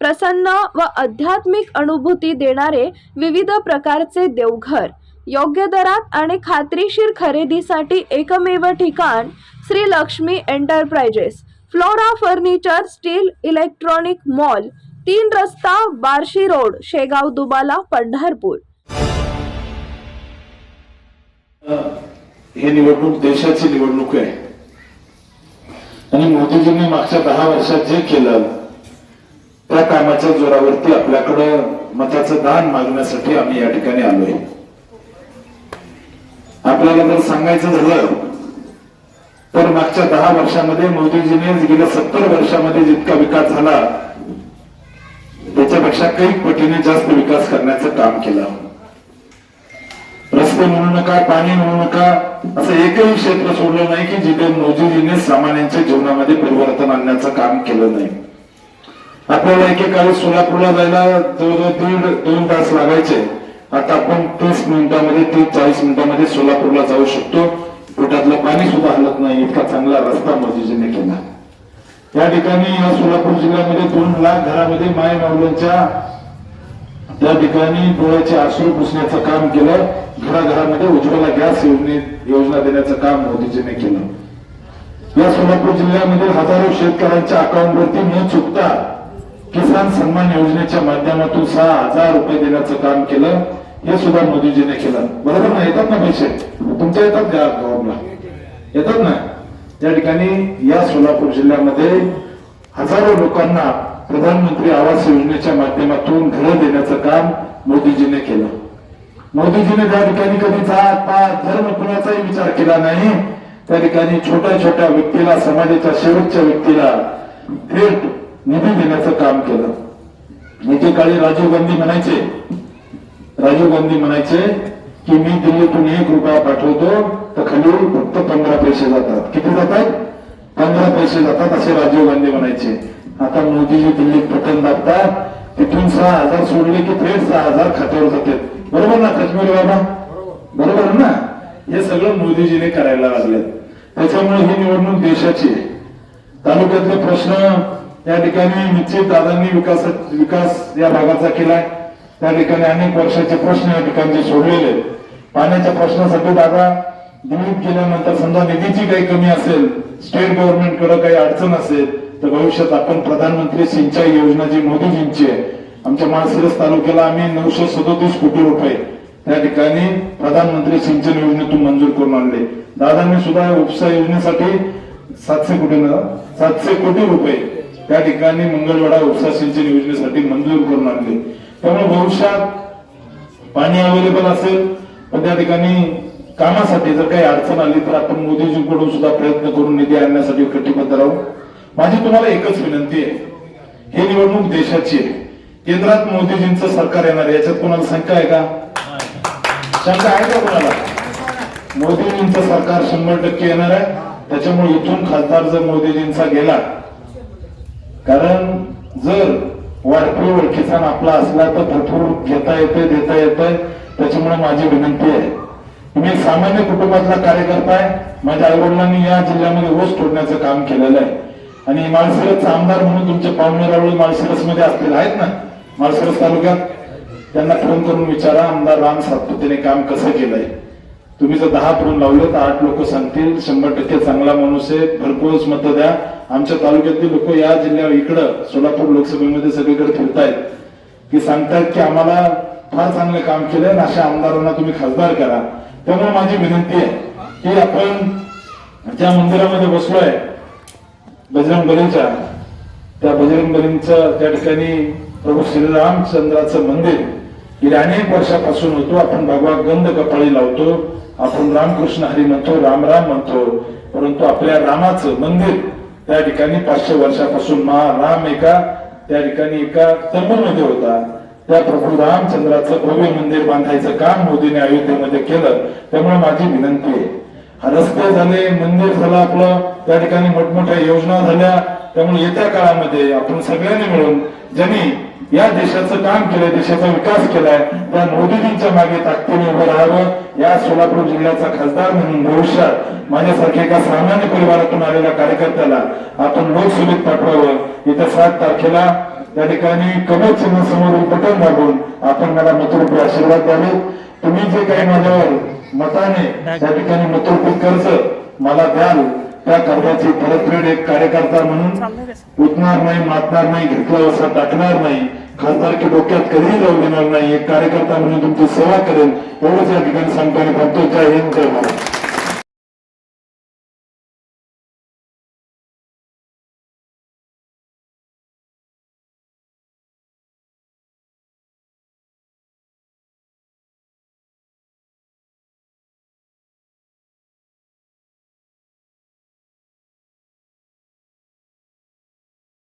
प्रसन्न व आध्यात्मिक अनुभूती देणारे विविध प्रकारचे देवघर. योग्य दरात आणि खात्रीशीर खरेदीसाठी एकमेव ठिकाण Shri Lakshmi enterprises. Flora furniture steel electronic mall तीन रस्ता बार्शी रोड शेगाव दुबाला पंढरपूर. ही निवडणूक देशाची निवडणूक आहे. आणि मोदीजींनी मागच्या दहा वर्षात जे केलं त्या कामाच्या जोरावरती आपल्याकडं मताचं दान मागण्यासाठी आम्ही या ठिकाणी आलोय. आपल्याला जर सांगायचं झालं तर मागच्या दहा वर्षामध्ये मोदीजीने गेल्या सत्तर वर्षामध्ये जितका विकास झाला त्याच्यापेक्षा काही पटीने जास्त विकास करण्याचं काम केलं. रस्ते म्हणू नका पाणी म्हणू नका असं एकही क्षेत्र सोडलं नाही की जिथे मोदीजीने सामान्यांच्या जीवनामध्ये परिवर्तन आणण्याचं काम केलं नाही. आपल्याला एकेकाळी सोलापूरला जायला जवळजवळ दीड दोन तास लागायचे. आता आपण तीस मिनिटांमध्ये तीस चाळीस मिनिटांमध्ये सोलापूरला जाऊ शकतो. पोटातलं पाणी सुद्धा हलत नाही. इतका चांगला रस्ता मोदीजीने केला. या ठिकाणी या सोलापूर जिल्ह्यामध्ये दोन लाख घरामध्ये माय माऊलांच्या त्या ठिकाणी डोळ्याचे आश्रू पुसण्याचं काम केलं. घराघरामध्ये उज्ज्वला गॅस योजने योजना देण्याचं काम मोदीजीने केलं. या सोलापूर जिल्ह्यामध्ये हजारो शेतकऱ्यांच्या अकाउंटवरती न चुकता किसान सन्मान योजनेच्या माध्यमातून सहा हजार रुपये देण्याचं काम केलं. हे सुद्धा मोदीजीने केलं. बरोबर ना? येतात ना पैसे? तुमच्या येतात का गावाला? येतात ना? त्या ठिकाणी या सोलापूर जिल्ह्यामध्ये हजारो लोकांना प्रधानमंत्री आवास योजनेच्या माध्यमातून घरं देण्याचं काम मोदीजीने केलं. मोदीजीने त्या ठिकाणी कधी जात पात धर्म कुणाचाही विचार केला नाही. त्या ठिकाणी छोट्या छोट्या व्यक्तीला समाजाच्या शेवटच्या व्यक्तीला थेट निधी देण्याचं काम केलं. एकेकाळी राजीव गांधी म्हणायचे राजीव गांधी म्हणायचे की मी दिल्लीतून एक रुपया पाठवतो तर खाली फक्त पंधरा पैसे जातात. किती जातात? पंधरा पैसे जातात असे राजीव गांधी म्हणायचे. आता मोदीजी दिल्लीत पटन दाखतात तिथून सहा हजार सोडले की थेट सहा हजार खात्यावर जातात. बरोबर ना काश्मीर बाबा? बरोबर ना? हे सगळं मोदीजीने करायला लागले त्याच्यामुळे ही निवडणूक देशाची आहे. तालुक्यातले प्रश्न या ठिकाणी निश्चित दादांनी विकास विकास या भागाचा केलाय. त्या ठिकाणी अनेक वर्षाचे प्रश्न या ठिकाणचे सोडलेले पाण्याच्या प्रश्नासाठी दादा दिल्लीत गेल्यानंतर समजा निधीची काही कमी असेल स्टेट गव्हर्नमेंटकडे काही अडचण असेल तर भविष्यात आपण प्रधानमंत्री सिंचाई योजना जी मोदीजींची आहे आमच्या माळशिरस तालुक्याला आम्ही नऊशे सदोतीस कोटी रुपये त्या ठिकाणी प्रधानमंत्री सिंचन योजनेतून मंजूर करून आणले. दादांनी सुद्धा उपसा योजनेसाठी सातशे कोटी सातशे कोटी रुपये त्या ठिकाणी मंगळवाडा उपसा सिंचन योजनेसाठी मंजूर करून आणले. त्यामुळे भविष्यात पाणी अवेलेबल असेल पण त्या ठिकाणी कामासाठी जर काही अडचण आली तर आपण मोदीजींकडून सुद्धा प्रयत्न करून निधी आणण्यासाठी कटिबद्ध राहू. माझी तुम्हाला एकच विनंती आहे. हे निवडणूक देशाची आहे. केंद्रात मोदीजींचं सरकार येणार आहे. याच्यात कोणाला शंका आहे का? शंका आहे का कोणाला? मोदीजींचं सरकार शंभर टक्के येणार आहे. त्याच्यामुळे इथून खासदार जर मोदीजींचा गेला कारण जर वाढपी ओळखीचा आपला असला तर भरपूर घेता येते देता येतं त्याच्यामुळे माझी विनंती आहे. तुम्ही एक सामान्य कुटुंबातला कार्यकर्ता आहे. माझ्या आई वडिलांनी या जिल्ह्यामध्ये ओस तोडण्याचं काम केलेलं आहे. आणि माळशिरसचा आमदार म्हणून तुमचे पाहुणे रावळे माळशिरसमध्ये असलेले आहेत ना? माळशिरस तालुक्यात. त्यांना फोन करून विचारा आमदार राम सातपुतेने काम कसं केलंय. तुम्ही जर दहा फोन लावले तर आठ लोक सांगतील शंभर टक्के चांगला माणूस आहे भरपूरच मत द्या. आमच्या तालुक्यातले लोक या जिल्ह्यावर इकडं सोलापूर लोकसभेमध्ये सगळीकडे फिरतायत. की सांगतायत की आम्हाला फार चांगलं काम केलंय आणि अशा आमदारांना तुम्ही खासदार करा. त्यामुळे माझी विनंती आहे की आपण ज्या मंदिरामध्ये बसलोय बजरंग बलीच्या त्या बजरंग बलींचं त्या ठिकाणी प्रभू श्रीरामचंद्राचं मंदिर गेल्या अनेक वर्षापासून होतो आपण भगवा गंध कपाळी लावतो आपण रामकृष्ण हरी म्हणतो राम राम म्हणतो परंतु आपल्या रामाचं मंदिर त्या ठिकाणी पाचशे वर्षापासून महाराम एका त्या ठिकाणी एका तंबूमध्ये होता. त्या प्रभू रामचंद्राचं भव्य मंदिर बांधायचं काम मोदीने अयोध्येमध्ये केलं त्यामुळे माझी विनंती आहे. रस्ते झाले मंदिर झालं आपलं त्या ठिकाणी मोठमोठ्या योजना झाल्या त्यामुळे येत्या काळामध्ये आपण सगळ्यांनी मिळून ज्यांनी या देशाचं काम केलंय देशाचा विकास केलाय. त्या मोदीजींच्या मागे ताकदीने उभं राहावं या सोलापूर जिल्ह्याचा खासदार म्हणून भविष्यात माझ्यासारख्या एका सामान्य परिवारातून आलेल्या कार्यकर्त्याला आपण लोकसभेत पाठवावं. येत्या सात तारखेला त्या ठिकाणी कमल चिन्हासमोर बटन दाबून आपण मला मतरूपी आशीर्वाद द्यावे. तुम्ही जे काही माझ्यावर मताने त्या ठिकाणी मतरूपी कर्ज मला द्याल त्या कर्जाची परतफेड एक कार्यकर्ता म्हणून उठणार नाही मातणार नाही घेतला असा टाकणार नाही खासदार की डोक्यात कधीही जाऊ देणार नाही. एक कार्यकर्ता म्हणून तुमची सेवा करेल एवढंच या ठिकाणी सांगतो आणि म्हणतो जय हिंद जय भारत.